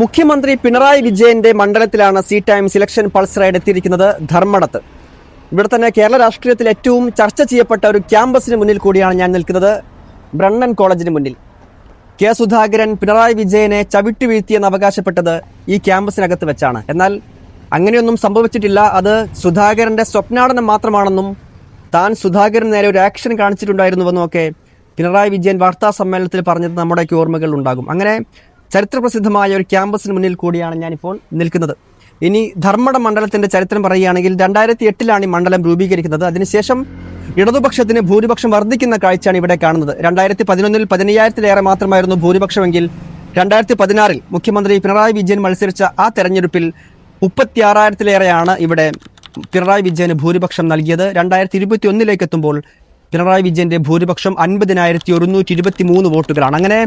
മുഖ്യമന്ത്രി പിണറായി വിജയന്റെ മണ്ഡലത്തിലാണ് C time election pulse ride എത്തിയിരിക്കുന്നത് ധർമ്മടത്ത്. ഇവിടെ തന്നെ കേരള രാഷ്ട്രീയത്തിൽ ഏറ്റവും ചർച്ച ചെയ്യപ്പെട്ട ഒരു ക്യാമ്പസിന് മുന്നിൽ കൂടിയാണ് ഞാൻ നിൽക്കുന്നത്. ബ്രണ്ണൻ കോളേജിന് മുന്നിൽ. കെ സുധാകരൻ പിണറായി വിജയനെ ചവിട്ടി വീഴ്ത്തിയെന്ന് അവകാശപ്പെട്ടത് ഈ ക്യാമ്പസിനകത്ത് വെച്ചാണ്. എന്നാൽ അങ്ങനെയൊന്നും സംഭവിച്ചിട്ടില്ല. അത് സുധാകരന്റെ സ്വപ്നാടനം മാത്രമാണെന്നും താൻ സുധാകരൻ നേരെ ഒരു ആക്ഷൻ കാണിച്ചിട്ടുണ്ടായിരുന്നുവെന്നും ഒക്കെ പിണറായി വിജയൻ വാർത്താ സമ്മേളനത്തിൽ പറഞ്ഞത് നമ്മുടെയൊക്കെ ഓർമ്മകൾ ഉണ്ടാകും. അങ്ങനെ ചരിത്രപ്രസിദ്ധമായ ഒരു ക്യാമ്പസിന് മുന്നിൽ കൂടിയാണ് ഞാനിപ്പോൾ നിൽക്കുന്നത്. ഇനി ധർമ്മട മണ്ഡലത്തിന്റെ ചരിത്രം പറയുകയാണെങ്കിൽ രണ്ടായിരത്തി എട്ടിലാണ് ഈ മണ്ഡലം രൂപീകരിക്കുന്നത്. അതിനുശേഷം ഇടതുപക്ഷത്തിന് ഭൂരിപക്ഷം വർദ്ധിക്കുന്ന കാഴ്ചയാണ് ഇവിടെ കാണുന്നത്. രണ്ടായിരത്തി പതിനൊന്നിൽ പതിനയ്യായിരത്തിലേറെ മാത്രമായിരുന്നു ഭൂരിപക്ഷമെങ്കിൽ രണ്ടായിരത്തി പതിനാറിൽ മുഖ്യമന്ത്രി പിണറായി വിജയൻ മത്സരിച്ച ആ തെരഞ്ഞെടുപ്പിൽ മുപ്പത്തിയാറായിരത്തിലേറെയാണ് ഇവിടെ പിണറായി വിജയന് ഭൂരിപക്ഷം നൽകിയത്. രണ്ടായിരത്തി ഇരുപത്തി ഒന്നിലേക്ക് എത്തുമ്പോൾ പിണറായി വിജയന്റെ ഭൂരിപക്ഷം അൻപതിനായിരത്തി ഒരുന്നൂറ്റി ഇരുപത്തി മൂന്ന് വോട്ടുകളാണ്. അങ്ങനെ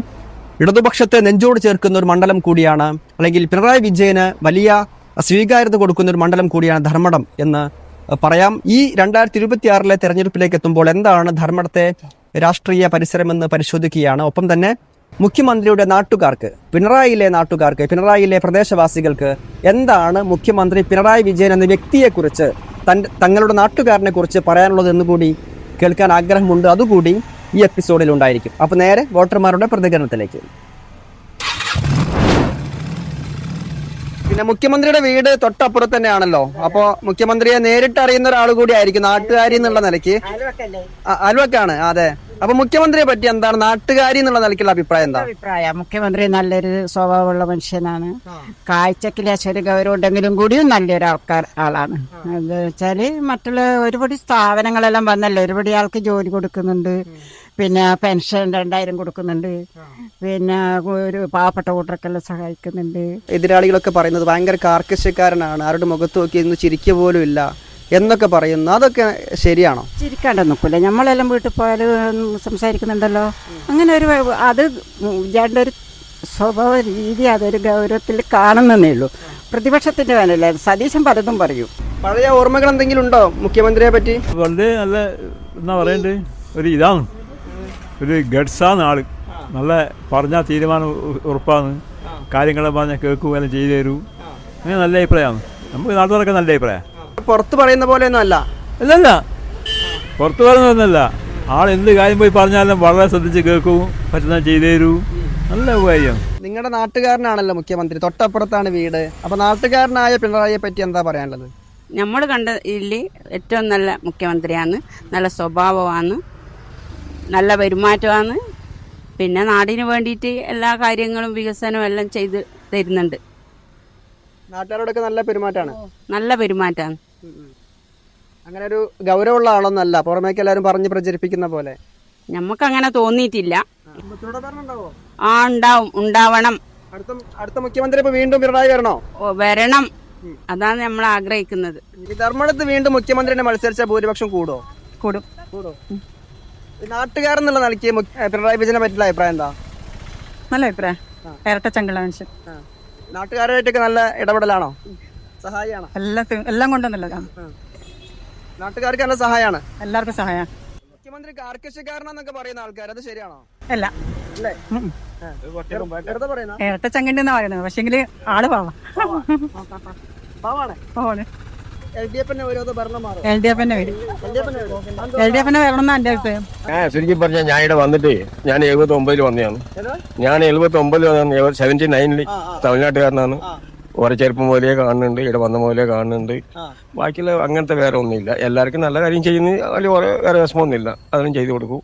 ഇടതുപക്ഷത്തെ നെഞ്ചോട് ചേർക്കുന്ന ഒരു മണ്ഡലം കൂടിയാണ് അല്ലെങ്കിൽ പിണറായി വിജയന് വലിയ സ്വീകാര്യത കൊടുക്കുന്ന ഒരു മണ്ഡലം കൂടിയാണ് ധർമ്മടം എന്ന് പറയാം. ഈ രണ്ടായിരത്തി ഇരുപത്തി ആറിലെ തെരഞ്ഞെടുപ്പിലേക്ക് എത്തുമ്പോൾ എന്താണ് ധർമ്മടത്തെ രാഷ്ട്രീയ പരിസരമെന്ന് പരിശോധിക്കുകയാണ്. ഒപ്പം തന്നെ മുഖ്യമന്ത്രിയുടെ നാട്ടുകാർക്ക് പിണറായിയിലെ നാട്ടുകാർക്ക് പിണറായിയിലെ പ്രദേശവാസികൾക്ക് എന്താണ് മുഖ്യമന്ത്രി പിണറായി വിജയൻ എന്ന വ്യക്തിയെക്കുറിച്ച് തന്റെ തങ്ങളുടെ നാട്ടുകാരനെ കുറിച്ച് പറയാനുള്ളത് എന്നുകൂടി കേൾക്കാൻ ആഗ്രഹമുണ്ട്. അതുകൂടി ഈ എപ്പിസോഡിൽ ഉണ്ടായിരിക്കും. അപ്പോൾ നേരെ വോട്ടർമാരുടെ പ്രതികരണത്തിലേക്ക്. പിന്നെ മുഖ്യമന്ത്രിയുടെ വീട് തൊട്ടപ്പുറത്ത് തന്നെയാണല്ലോ. അപ്പോ മുഖ്യമന്ത്രിയെ നേരിട്ട് അറിയുന്ന ഒരാൾ കൂടി ആയിരിക്കും നാട്ടുകാരി എന്നുള്ള നിലയ്ക്ക്. അലുവക്കാണ് അതെ. അപ്പൊ മുഖ്യമന്ത്രിയെ പറ്റി എന്താണ്? നാട്ടുകാരി എന്നുള്ള നിലയ്ക്കുള്ള അഭിപ്രായം എന്താ? അഭിപ്രായം. മുഖ്യമന്ത്രി നല്ലൊരു സ്വഭാവമുള്ള മനുഷ്യനാണ്. കാഴ്ചക്ക് ലേശൊരു ഗൗരവം ഉണ്ടെങ്കിലും കൂടിയും നല്ലൊരു ആൾക്കാർ ആളാണ്. എന്താ വെച്ചാൽ മറ്റുള്ള ഒരുപാട് സ്ഥാപനങ്ങളെല്ലാം വന്നല്ലോ? ഒരുപാട് ആൾക്ക് ജോലി കൊടുക്കുന്നുണ്ട്. പിന്നെ പെൻഷൻ രണ്ടായിരം കൊടുക്കുന്നുണ്ട്. പിന്നെ ഒരു പാവപ്പെട്ട കൂട്ടർക്കെല്ലാം സഹായിക്കുന്നുണ്ട്. എതിരാളികളൊക്കെ പറയുന്നത് ഭയങ്കര കാർക്കശ്യക്കാരനാണ്. ആരുടെ മുഖത്ത് നോക്കി ഇന്ന് ചിരിക്കുക പോലും ഇല്ല. എന്നൊക്കെ പറയുന്നു അതൊക്കെ ശരിയാണോ? ചിരിക്കാണ്ട് നിൽക്കില്ല നമ്മളെല്ലാം വീട്ടിൽ പോയാലും സംസാരിക്കുന്നുണ്ടല്ലോ. അങ്ങനെ ഒരു അത് ജാണ്ടൊരു ഒരു സ്വഭാവ രീതി അതൊരു ഗൗരവത്തിൽ കാണുന്നതേ ഉള്ളൂ. പ്രതിപക്ഷത്തിന്റെ വേനല്ല സതീശൻ പലതും പറയും. പഴയ ഓർമ്മകൾ എന്തെങ്കിലും ഉണ്ടോ മുഖ്യമന്ത്രിയെ പറ്റി? വളരെ നല്ല എന്നാ പറയണ്ടേ? ഒരു ഇതാണ്. ഒരു ഗഡ്സാണ് ആൾ. നല്ല പറഞ്ഞാൽ തീരുമാനം ഉറപ്പാണ്. കാര്യങ്ങളെ പറഞ്ഞാൽ കേൾക്കുകയെല്ലാം ചെയ്തു തരൂ. അങ്ങനെ നല്ല അഭിപ്രായമാണ്. നമുക്ക് നാട്ടുകാരൊക്കെ നല്ല അഭിപ്രായം പുറത്ത് പറയുന്ന പോലെയൊന്നും അല്ല. അല്ലല്ല. പുറത്ത് പറയുന്നതൊന്നല്ല. ആൾ എന്ത് കാര്യം പോയി പറഞ്ഞാലും വളരെ ശ്രദ്ധിച്ച് കേൾക്കും പറ്റുന്ന ചെയ്തു തരൂ. നല്ല ഉപകാര്യം നിങ്ങളുടെ നാട്ടുകാരനാണല്ലോ മുഖ്യമന്ത്രി. തൊട്ടപ്പുറത്താണ് വീട്. അപ്പൊ നാട്ടുകാരനായ പിണറായിയെ പറ്റി എന്താ പറയാനുള്ളത്? നമ്മൾ കണ്ട ഇല്ലി ഏറ്റവും നല്ല മുഖ്യമന്ത്രിയാണ്. നല്ല സ്വഭാവമാണ്. നല്ല പെരുമാറ്റമാണ്. പിന്നെ നാടിന് വേണ്ടിയിട്ട് എല്ലാ കാര്യങ്ങളും വികസനവും എല്ലാം ചെയ്ത് തരുന്നുണ്ട്. നാട്ടുകാരോടൊക്കെ നല്ല പെരുമാറ്റമാണ്. നല്ല പെരുമാറ്റമാണ്. അങ്ങനെ ഒരു ഗൗരവമുള്ള ആളൊന്നല്ല. പുറമേക്ക് എല്ലാവരും പറഞ്ഞ് പ്രചരിപ്പിക്കുന്ന പോലെ. നമുക്കങ്ങനെ തോന്നിയിട്ടില്ല. ഉണ്ടാവോ ആ ഉണ്ടാവും. ഉണ്ടാവണം. അടുത്ത അടുത്ത മുഖ്യമന്ത്രി ഇപ്പൊ വീണ്ടും പിണറായി വരണോ? ഓ, വരണം. അതാണ് നമ്മൾ ആഗ്രഹിക്കുന്നത്. ഈ ധർമ്മടത്ത് വീണ്ടും മുഖ്യമന്ത്രിനെ മത്സരിച്ച ഭൂരിപക്ഷം കൂടോ. കൂടും കൂടും നാട്ടുകാരെന്നുള്ള നിലയ്ക്ക് പിണറായി വിജയനെ പറ്റിയുള്ള അഭിപ്രായം എന്താ? നല്ല അഭിപ്രായം. ഇരട്ട ചങ്കുള്ള മനുഷ്യൻ. നാട്ടുകാരായിട്ടൊക്കെ നല്ല ഇടപെടലാണോ? എല്ലാത്തും എല്ലാം കൊണ്ടും നല്ലതാണ് നാട്ടുകാർക്ക് നല്ല സഹായമാണ് എല്ലാവർക്കും സഹായം. മുഖ്യമന്ത്രി കാർക്കശ്യക്കാരനെന്നൊക്കെ പറയുന്ന ആൾക്കാർ അത് ശരിയാണോ? അല്ല. അല്ലേ? ഇരട്ട ചങ്കിണ്ടെന്നാ പറയുന്നത്. പക്ഷെങ്കിൽ ആൾ പാവാണ്. എൽ ഡി വരണം എന്നാ അഭിപ്രായം. ശരിക്കും പറഞ്ഞാൽ ഞാൻ ഇവിടെ വന്നിട്ട് ഞാൻ എഴുപത്തി ഒമ്പതിൽ വന്നതാണ്. ഞാൻ എഴുപത്തി ഒമ്പതിൽ വന്നു സെവന്റി നയനിൽ തമിഴ്നാട്ടുകാരനാണ് ഓരോ ചെറുപ്പം മുതലേ കാണുന്നുണ്ട് ഇവിടെ വന്ന മുതലേ കാണുന്നുണ്ട്. ബാക്കിയുള്ള അങ്ങനത്തെ വേറെ ഒന്നുമില്ല. എല്ലാവർക്കും നല്ല കാര്യം ചെയ്യുന്ന. അതിൽ ഓരോ വേറെ വിഷമമൊന്നുമില്ല. അതിനും ചെയ്തു കൊടുക്കും.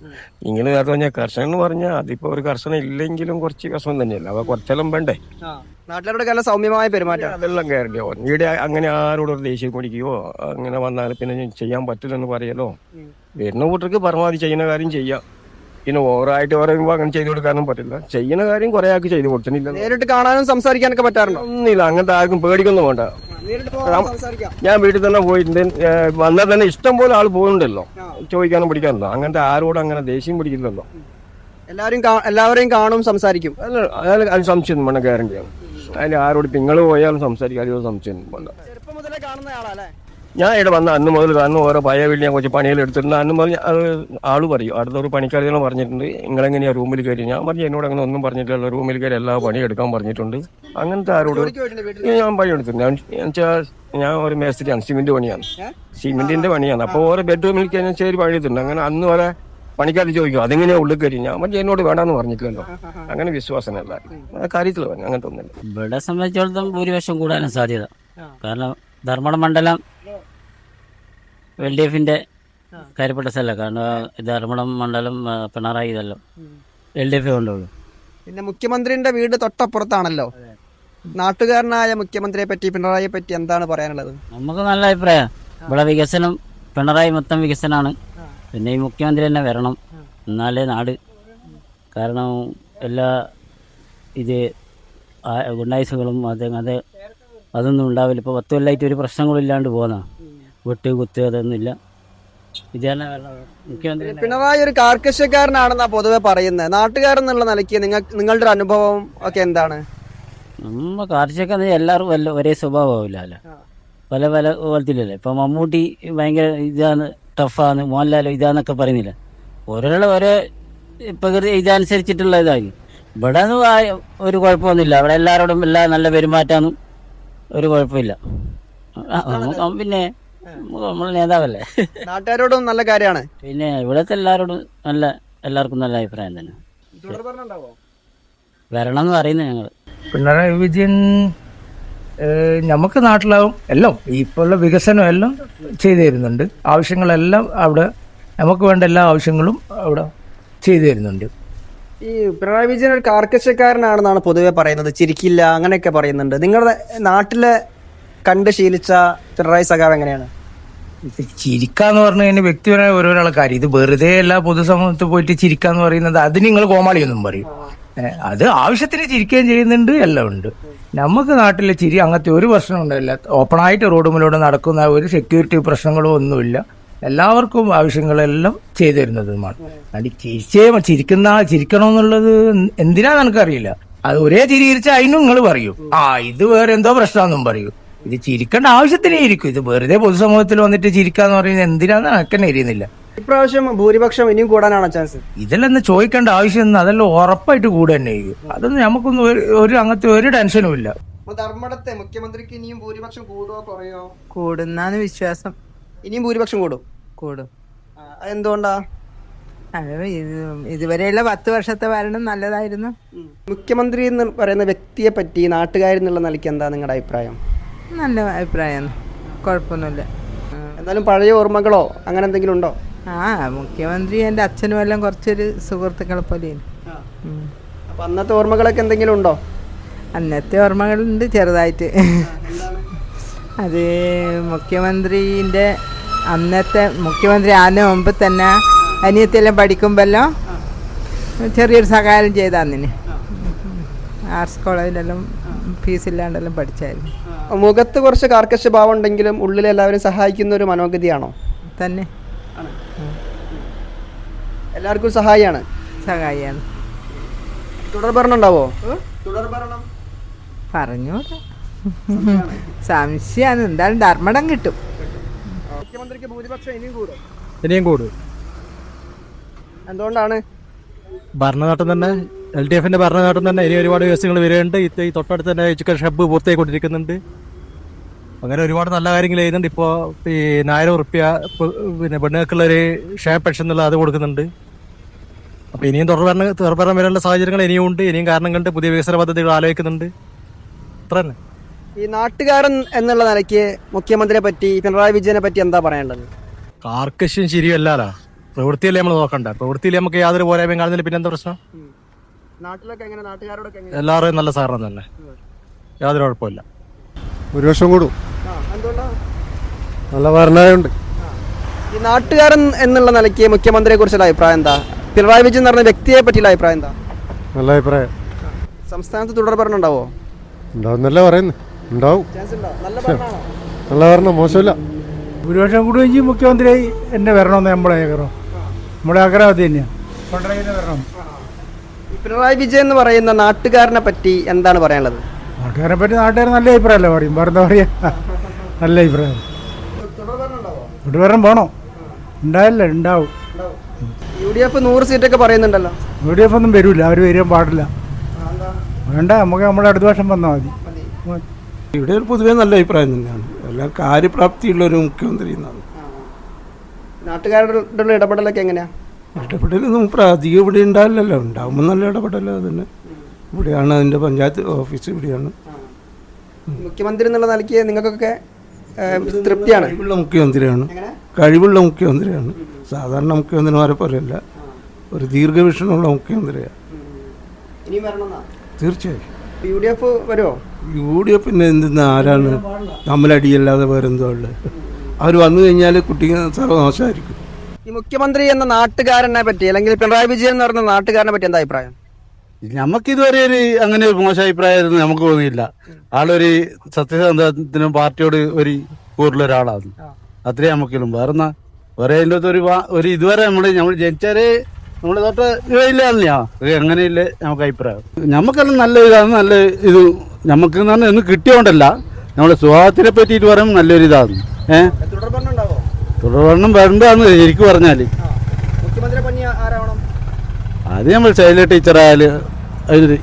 ഇങ്ങനെ നേരത്തെ പറഞ്ഞാൽ കർഷകൻ എന്ന് പറഞ്ഞാൽ അതിപ്പോ ഒരു കർഷകൻ ഇല്ലെങ്കിലും കുറച്ച് വിഷമം തന്നെയല്ല? അപ്പൊ കുറച്ചെല്ലാം വേണ്ടേ? നാട്ടുകാരോടൊക്കെ നല്ല സൗമ്യമായ പെരുമാറ്റം. അതെല്ലാം കയറിയോ ഇവിടെ അങ്ങനെ ആരോടും ഒരു ദേഷ്യം കുടിക്കുകയോ അങ്ങനെ വന്നാൽ പിന്നെ ചെയ്യാൻ പറ്റില്ലെന്ന് പറയലോ? വരുന്ന കൂട്ടർക്ക് പരമാവധി ചെയ്യുന്ന കാര്യം ചെയ്യാം. പിന്നെ ഓവറായിട്ട് പറയുമ്പോൾ അങ്ങനെ ചെയ്തു കൊടുക്കാനും പറ്റില്ല. ചെയ്യുന്ന കാര്യം കുറെ ആൾക്ക് ചെയ്തു കൊടുത്തിട്ടില്ല. നേരിട്ട് കാണാനും സംസാരിക്കാനൊക്കെ പറ്റാറുണ്ടോ? ഒന്നുമില്ല അങ്ങനത്തെ ആർക്കും പേടിക്കൊന്നും വേണ്ട. ഞാൻ വീട്ടിൽ തന്നെ പോയിട്ടുണ്ട് വന്നാൽ തന്നെ ഇഷ്ടം പോലെ ആൾ പോകുന്നുണ്ടല്ലോ. ചോദിക്കാനും പിടിക്കാനുണ്ടോ അങ്ങനത്തെ ആരോടും അങ്ങനെ ദേഷ്യം പിടിക്കില്ലല്ലോ. എല്ലാവരും എല്ലാവരെയും കാണും സംസാരിക്കും. അല്ല അയാൾ അത് സംശയം വേണം ഗ്യാരണ്ടിയാണ് അതിൽ ആരോട് നിങ്ങൾ പോയാലും സംസാരിക്കാൻ അതിലൊരു സംശയം വേണ്ട. ചെറുപ്പം മുതലേ കാണുന്ന ആളല്ലേ ഞാൻ ഇവിടെ വന്ന അന്ന് മുതൽ കാരണം ഓരോ പഴയ വീട്ടിൽ ഞാൻ കുറച്ച് പണികൾ എടുത്തിട്ടുണ്ട്. അന്ന് മുതൽ ഞാൻ- അത് ആൾ പറയും. അടുത്തൊരു പണിക്കാരികളും പറഞ്ഞിട്ടുണ്ട്. നിങ്ങളെങ്ങനെയാ റൂമിൽ കയറി? ഞാൻ പറഞ്ഞു എന്നോട് അങ്ങനെ ഒന്നും പറഞ്ഞിട്ടില്ല റൂമിൽ കയറി എല്ലാ പണിയും എടുക്കാൻ പറഞ്ഞിട്ടുണ്ട്. അങ്ങനത്തെ ആരോട് ഞാൻ പണി എടുത്തിട്ടുണ്ട് ഞാൻ ഞാൻ ഒരു മേസ്ത്രിയാണ് സിമെന്റ് പണിയാണ്. സിമെന്റിന്റെ പണിയാണ്. അപ്പോൾ ഓരോ ബെഡ്റൂമിൽ കഴിഞ്ഞാൽ ശരി പണിയെടുത്തിട്ടുണ്ട് അങ്ങനെ അന്ന് വരെ പണിക്കാർ ചോദിക്കും അതെങ്ങനെയാ ഉള്ളിൽ കയറി? ഞാൻ പറഞ്ഞു എന്നോട് വേണ്ടാന്ന് പറഞ്ഞിട്ടില്ലല്ലോ. അങ്ങനെ വിശ്വാസമല്ല കാര്യത്തിൽ പറഞ്ഞു അങ്ങനത്തെ ഒന്നുമില്ല. ഇവിടെ സംബന്ധിച്ചിടത്തോളം ഭൂരിപക്ഷം കൂടാനും സാധ്യത. കാരണം ധർമ്മട മണ്ഡലം എൽ ഡി എഫിന്റെ കാര്യപ്പെട്ട സ്ഥലം കാരണം ധർമ്മടം മണ്ഡലം ആ, പിണറായി ഇതെല്ലാം. എൽ ഡി എഫ് കൊണ്ടുള്ളൂ. പിന്നെ മുഖ്യമന്ത്രിയുടെ വീട് തൊട്ടപ്പുറത്താണല്ലോ. നാട്ടുകാരനായ മുഖ്യമന്ത്രിയെ പറ്റി പിണറായിയെ പറ്റി എന്താണ് പറയാനുള്ളത്? നമുക്ക് നല്ല അഭിപ്രായം. ഇവിടെ വികസനം പിണറായി മൊത്തം വികസനമാണ് പിന്നെ ഈ മുഖ്യമന്ത്രി തന്നെ വരണം. എന്നാലേ നാട്. കാരണം എല്ലാ ഇത് ആ ഗുണ്ടായുസുകളും അത് അത് അതൊന്നും ഉണ്ടാവില്ല. ഇപ്പോൾ പത്ത് കൊല്ലമായിട്ട് ഒരു പ്രശ്നങ്ങളും ഇല്ലാണ്ട് പോകുന്ന വെട്ട് കുത്തി അതൊന്നുമില്ല. ഇത് തന്നെ വരണം. മുഖ്യമന്ത്രി പിണറായി ഒരു കാർക്കശ്യക്കാരനാണെന്നാ പൊതുവെ പറയുന്നത് നാട്ടുകാരെന്നുള്ള നിലയ്ക്ക് നിങ്ങൾ നിങ്ങളുടെ ഒരു അനുഭവം ഒക്കെ എന്താണ്? നമ്മ കാർഷിക എല്ലാവരും വല്ല ഒരേ സ്വഭാവമാവില്ല അല്ല? പല പല പോലത്തിലല്ലേ? ഇപ്പൊ മമ്മൂട്ടി ഭയങ്കര ഇതാണ് ടഫാണ് മോഹൻലാൽ ഇതാന്നൊക്കെ പറയുന്നില്ല? ഓരോരുള്ള ഓരോ പ്രകൃതി ഇതനുസരിച്ചിട്ടുള്ള ഇതായി. ഇവിടെ ഒരു കുഴപ്പമൊന്നുമില്ല. അവിടെ എല്ലാവരോടും എല്ലാ നല്ല പെരുമാറ്റാന്നും ഒരു കുഴപ്പമില്ല. പിന്നെ നമ്മൾ നേതാവല്ലേ? നാട്ടുകാരോടും നല്ല കാര്യമാണ്. പിന്നെ ഇവിടുത്തെ എല്ലാവരോടും നല്ല എല്ലാവർക്കും നല്ല അഭിപ്രായം തന്നെ. വരണം എന്ന് പറയുന്നത് ഞങ്ങൾ പിണറായി വിജയൻ നമുക്ക് നാട്ടിലാവും എല്ലാം. ഇപ്പോഴുള്ള വികസനം എല്ലാം ചെയ്തു തരുന്നുണ്ട്. ആവശ്യങ്ങളെല്ലാം അവിടെ നമുക്ക് വേണ്ട എല്ലാ ആവശ്യങ്ങളും അവിടെ ചെയ്തു തരുന്നുണ്ട്. ഈ പിണറായി വിജയൻ ഒരു കാർക്കശക്കാരനാണെന്നാണ് പൊതുവെ പറയുന്നത്. ചിരിക്കില്ല അങ്ങനെയൊക്കെ പറയുന്നുണ്ട്. നിങ്ങളുടെ നാട്ടിലെ കണ്ട് ശീലിച്ച പിണറായി സഖാവ് എങ്ങനെയാണ്? ചിരിക്കാന്ന് പറഞ്ഞു കഴിഞ്ഞാൽ വ്യക്തിപരമായ ഓരോരാളെ കാര്യം. ഇത് വെറുതെ എല്ലാ പൊതുസമൂഹത്തിൽ പോയിട്ട് ചിരിക്കാന്ന് പറയുന്നത് അത് നിങ്ങൾ കോമാളിയൊന്നും പറയും. അത് ആവശ്യത്തിന് ചിരിക്കുകയും ചെയ്യുന്നുണ്ട് എല്ലാം ഉണ്ട്. നമുക്ക് നാട്ടിലെ ചിരി അങ്ങനത്തെ ഒരു പ്രശ്നം ഉണ്ടല്ല ഓപ്പണായിട്ട് റോഡ് മുന്നോട് നടക്കുന്ന ഒരു സെക്യൂരിറ്റി പ്രശ്നങ്ങളോ ഒന്നുമില്ല. എല്ലാവർക്കും ആവശ്യങ്ങളെല്ലാം ചെയ്തു തരുന്നതുമാണ് അല്ലാണ്ട് ചിരിച്ചേ ചിരിക്കുന്ന ചിരിക്കണമെന്നുള്ളത് എന്തിനാ എനിക്കറിയില്ല അത് ഒരേ ചിരി ചിരിച്ച അതിനും നിങ്ങൾ പറയും. ആ ഇത് വേറെ എന്തോ പ്രശ്നമാണെന്നും പറയൂ. ഇത് ചിരിക്കേണ്ട ആവശ്യത്തിനേ ഇരിക്കും. ഇത് വെറുതെ പൊതുസമൂഹത്തിൽ വന്നിട്ട് ചിരിക്കാന്ന് പറയുന്നത് എന്തിനാന്ന് എനിക്കെന്നെ എരിയുന്നില്ല ഇപ്രാവശ്യം ഭൂരിപക്ഷം ഇനിയും കൂടാനാണ് ചാൻസ് ഇതെല്ലാം ഒന്ന് ചോദിക്കേണ്ട ആവശ്യം അതെല്ലാം ഉറപ്പായിട്ട് കൂടെ തന്നെ അതൊന്നും നമുക്കൊന്നും ഒരു- അങ്ങനത്തെ ഒരു ടെൻഷനും ഇല്ല. ധർമ്മടത്തെ മുഖ്യമന്ത്രിക്ക് ഇനിയും ഭൂരിപക്ഷം കൂടുമോ കുറയോ? കൂടുന്നാന്ന് വിശ്വാസം. ഇനിയും ഭൂരിപക്ഷം കൂടും? കൂടും. എന്തുകൊണ്ടാ ഇതുവരെയുള്ള പത്ത് വർഷത്തെ ഭരണം നല്ലതായിരുന്നു. മുഖ്യമന്ത്രി എന്ന് പറയുന്ന വ്യക്തിയെ പറ്റി നാട്ടുകാരെന്നുള്ള നിലയ്ക്ക് എന്താ നിങ്ങളുടെ അഭിപ്രായം? നല്ല അഭിപ്രായമാണ്. കുഴപ്പമൊന്നുമില്ല. എന്തായാലും പഴയ ഓർമ്മകളോ അങ്ങനെ എന്തെങ്കിലും ഉണ്ടോ? ആ മുഖ്യമന്ത്രി എന്റെ അച്ഛനും എല്ലാം കുറച്ചൊരു സുഹൃത്തുക്കളെ പോലെയാണ്. അപ്പോൾ അന്നത്തെ ഓർമ്മകളൊക്കെ എന്തെങ്കിലും ഉണ്ടോ? അന്നത്തെ ഓർമ്മകളുണ്ട് ചെറുതായിട്ട്. അത് മുഖ്യമന്ത്രീന്റെ അന്നത്തെ മുഖ്യമന്ത്രി ആദ്യ മുമ്പ് തന്നെ അനിയത്തെല്ലാം പഠിക്കുമ്പോഴല്ലോ ചെറിയൊരു സഹായം ചെയ്ത അന്നിന്. Arts കോളേജിലെല്ലാം fees ഇല്ലാണ്ടെല്ലാം പഠിച്ചായിരുന്നു. മുഖത്ത് കുറച്ച് കാർക്കശ ഭാവം ഉണ്ടെങ്കിലും ഉള്ളിൽ എല്ലാവരും സഹായിക്കുന്ന ഒരു മനോഗതിയാണോ? തന്നെ. എല്ലാവർക്കും സഹായിയാണ്. സഹായിയാണ്. തുടർ ഭരണം ഉണ്ടാവോ? തുടർ ഭരണം. പറഞ്ഞു സംശയമാണ്. എന്തായാലും ധർമ്മടം കിട്ടും. മുഖ്യമന്ത്രിക്ക് ഭൂരിപക്ഷം ഇനിയും കൂടും. ഇനിയും കൂടും. എന്തുകൊണ്ടാണ്? ഭരണനേട്ടം തന്നെ എൽ ഡി എഫിന്റെ ഭരണനേട്ടം തന്നെ ഇനി ഒരുപാട് കേസുകൾ വരികയുണ്ട് ഈ തൊട്ടടുത്ത് തന്നെ എഡ്യൂക്കേഷൻ ഹബ്ബ് പൂർത്തിയായിക്കൊണ്ടിരിക്കുന്നുണ്ട്. അങ്ങനെ ഒരുപാട് നല്ല കാര്യങ്ങൾ ചെയ്യുന്നുണ്ട്. ഇപ്പോൾ ഈ നായിരം ഉറുപ്പ്യ പിന്നെ പെണ്ണുങ്ങൾക്കുള്ള ഒരു ഷെയർ പെൻഷൻ എന്നുള്ള അത് കൊടുക്കുന്നുണ്ട്. അപ്പോൾ ഇനിയും തുടർഭരണ തുടർഭരണം വരാനുള്ള സാഹചര്യങ്ങൾ ഇനിയും ഉണ്ട്. ഇനിയും കാരണം കണ്ട് പുതിയ വികസന പദ്ധതികൾ ആലോചിക്കുന്നുണ്ട്. അത്ര തന്നെ. ഈ നാട്ടുകാരൻ എന്നുള്ള നിലയ്ക്ക് മുഖ്യമന്ത്രിയെ പറ്റി പിണറായി വിജയനെ പറ്റി എന്താ പറയേണ്ടത്? കാർക്കശ്യം ശരിയല്ലല്ലോ. പ്രവൃത്തിയല്ലേ നമ്മൾ നോക്കണ്ട. പ്രവൃത്തിയിൽ നമുക്ക് യാതൊരു പോരായ്മയും കാണുന്നില്ല പിന്നെന്താ പ്രശ്നം? നാട്ടിലൊക്കെ എങ്ങനെ? നാട്ടുകാരോടൊക്കെ എങ്ങനെ? എല്ലാവരും നല്ല സാറിന് തന്നെ. യാതൊരു കുഴപ്പമില്ല ഒരു വർഷം കൂടും. എന്തുകൊണ്ടാ? നല്ല ഭരണമായുണ്ട് ഈ നാട്ടുകാരൻ എന്നുള്ള നിലയ്ക്ക് മുഖ്യമന്ത്രിയെ കുറിച്ചുള്ള അഭിപ്രായം എന്താ? പിണറായി വിജയൻ എന്ന് പറഞ്ഞ വ്യക്തിയെ പറ്റിയുള്ള അഭിപ്രായം എന്താ? നല്ല അഭിപ്രായം. സംസ്ഥാനത്ത് തുടർ ഭരണം ഉണ്ടാവോ? ഉണ്ടാവുന്നല്ലേ പറയുന്നു. ഉണ്ടാവും. ചാൻസ് ഉണ്ടോ? നല്ല ഭരണമാണോ? നല്ല ഭരണം. മോശമില്ല. ഭൂരിപക്ഷം കൂടുകയും ചെയ്യും. മുഖ്യമന്ത്രിയായി എന്നെ വരണമെന്ന് നമ്മുടെ ആഗ്രഹം. നമ്മുടെ ആഗ്രഹം അത് തന്നെയാണ് പിണറായി വരണം. പിണറായി വിജയൻ എന്ന് പറയുന്ന നാട്ടുകാരനെ പറ്റി എന്താണ് പറയാനുള്ളത്? നാട്ടുകാരെ പറ്റി നാട്ടുകാർ നല്ല അഭിപ്രായമല്ലേ പറയും? വേറെ എന്താ പറയാ? നല്ല അഭിപ്രായം. തുടർ വിടുവരം പോണോ ഉണ്ടായില്ല ഉണ്ടാവും. യു ഡി എഫ് നൂറ് സീറ്റൊക്കെ പറയുന്നുണ്ടല്ലോ. യു ഡി എഫ് ഒന്നും വരില്ല അവർ വരാൻ പാടില്ല. വേണ്ട നമുക്ക് നമ്മുടെ അടുത്ത വർഷം വന്നാൽ മതി. ഇവിടെ പൊതുവേ നല്ല അഭിപ്രായം തന്നെയാണ്. എല്ലാ കാര്യപ്രാപ്തിയുള്ള ഒരു മുഖ്യമന്ത്രി എന്നാണ്. നാട്ടുകാരുടെ ഇടപെടലൊക്കെ എങ്ങനെയാ? ഇടപെടലൊന്നും അധികം ഇവിടെ ഉണ്ടാവില്ലല്ലോ. ഉണ്ടാവുമ്പോൾ നല്ല ഇടപെടലോ അതന്നെ ഇവിടെയാണ് അതിന്റെ പഞ്ചായത്ത് ഓഫീസ് ഇവിടെയാണ്. മുഖ്യമന്ത്രി എന്നുള്ള നിലയ്ക്ക് നിങ്ങൾക്കൊക്കെ തൃപ്തിയാണ്? കഴിവുള്ള മുഖ്യമന്ത്രിയാണ്. കഴിവുള്ള മുഖ്യമന്ത്രിയാണ്. സാധാരണ മുഖ്യമന്ത്രിമാരെ പോലെയല്ല. ഒരു ദീർഘവീക്ഷണമുള്ള മുഖ്യമന്ത്രിയാണ് തീർച്ചയായും. യു ഡി എഫ് വരുമോ യു ഡി എഫിന്റെ എന്തിന്ന് ആരാണ്? തമ്മിലടിയല്ലാതെ വേറെന്തോ ഉള്ളത് അവർ വന്നു കഴിഞ്ഞാൽ കുട്ടിക്ക് സർവനാശമായിരിക്കും ഈ മുഖ്യമന്ത്രി എന്ന നാട്ടുകാരനെ പറ്റി അല്ലെങ്കിൽ പിണറായി വിജയൻ എന്ന് പറയുന്ന നാട്ടുകാരനെ പറ്റി എന്താ അഭിപ്രായം? നമുക്കിതുവരെ ഒരു അങ്ങനെ ഒരു മോശം അഭിപ്രായം നമുക്ക് തോന്നിയില്ല. ആളൊരു സത്യസന്ധത്തിനും പാർട്ടിയോട് ഒരു കൂറുള്ള ഒരാളാണ് അത്രേ നമുക്കിലും. വേറെ വേറെ അതിന്റെ ഒരു ഒരു ഇതുവരെ നമ്മൾ നമ്മൾ ജനിച്ചാൽ നമ്മൾ തൊട്ട് ഇല്ലാന്നില്ല അങ്ങനെയില്ല നമുക്ക് അഭിപ്രായം. നമുക്കെല്ലാം നല്ല ഇതാണ് നല്ല ഇത്. നമുക്ക് എന്ന് പറഞ്ഞാൽ ഒന്നും കിട്ടിയോണ്ടല്ല. നമ്മുടെ സ്വഭാവത്തിനെ പറ്റിയിട്ട് പറയുമ്പോൾ നല്ലൊരു ഇതാണ് ഏഹ് തുടർഭരണം വേണ്ടാന്ന് എനിക്ക് വരണ്ടാന്ന് ശരിക്കും പറഞ്ഞാൽ. മുഖ്യമന്ത്രി പണി ആരാവണം? അത് നമ്മൾ ശൈല ടീച്ചറായാൽ അതിന്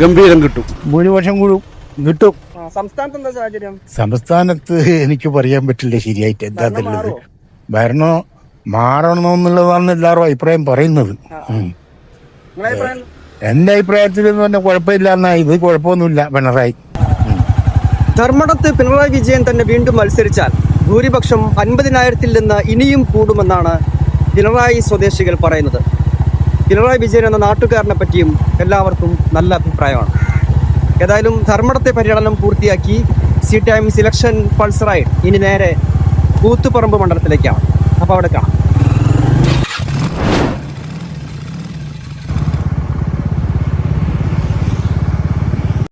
ഗംഭീരം കിട്ടും. ഭൂരിപക്ഷം കൂടും കിട്ടും. സംസ്ഥാനത്ത് എന്താ സാഹചര്യം? സംസ്ഥാനത്ത് എനിക്ക് പറയാൻ പറ്റില്ല ശരിയായിട്ട് എന്താ ഭരണം മാറണമെന്നുള്ളതാണ് എല്ലാവരും അഭിപ്രായം പറയുന്നത്. എന്റെ അഭിപ്രായത്തിൽ എന്ന് പറഞ്ഞാൽ കുഴപ്പമില്ല എന്നാ ഇത് കുഴപ്പമൊന്നുമില്ല പിണറായി. ധർമ്മടത്ത് പിണറായി വിജയൻ തന്നെ വീണ്ടും മത്സരിച്ചാൽ ഭൂരിപക്ഷം അൻപതിനായിരത്തിൽ നിന്ന് ഇനിയും കൂടുമെന്നാണ് പിണറായി സ്വദേശികൾ പറയുന്നത്. പിണറായി വിജയൻ എന്ന നാട്ടുകാരനെ പറ്റിയും എല്ലാവർക്കും നല്ല അഭിപ്രായമാണ്. ഏതായാലും ധർമ്മടത്തെ പര്യടനം പൂർത്തിയാക്കി സി ടൈം സിലക്ഷൻ പൾസറായി. ഇനി നേരെ കൂത്തുപറമ്പ് മണ്ഡലത്തിലേക്കാണ്. അപ്പോൾ അവിടെ കാണാം.